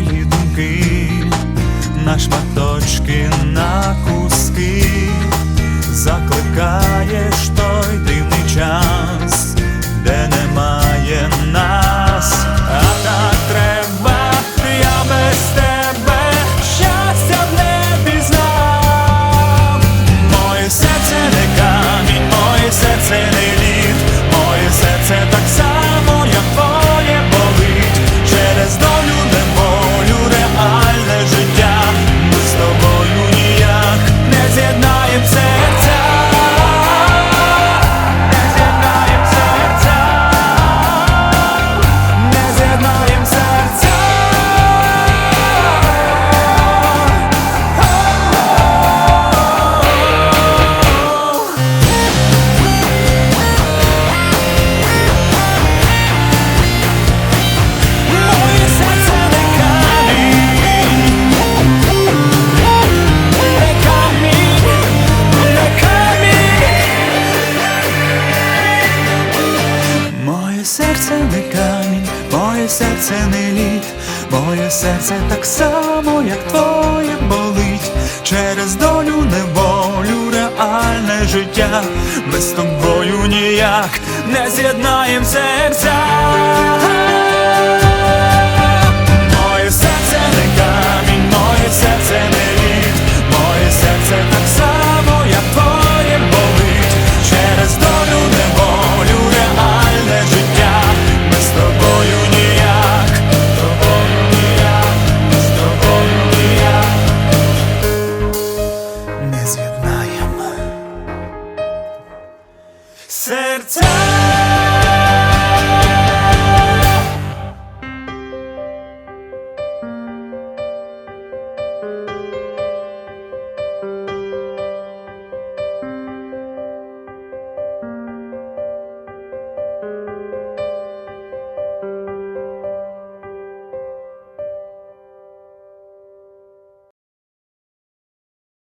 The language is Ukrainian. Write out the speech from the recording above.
мої думки, на шматочки, на куски, закликаєш той дивний час, де немає нас, а так треба, я без тебе щастя в небі знав моє серце не камінь, моє серце не лід, моє серце так. серце не літ, моє серце так само, як твоє болить, через долю, неволю, реальне життя, ми з тобою ніяк не з'єднаєм серця.